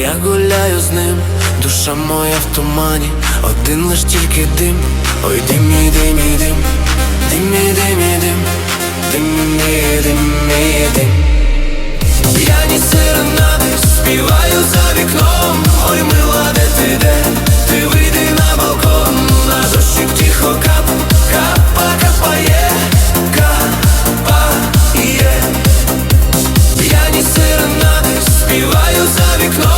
я гуляю з ним, душа моя в тумані, один лиш тільки дим, ой дим, мій дим, мій дим, дим, мій дим, мій дим, дим, мій дим, мій дим. Я ні сирена, співаю за вікном, ой мила, де ти де, ти вийди на балкон, на дощик тихо кап, капа, капає, капає. Я ні сирена, співаю за вікном.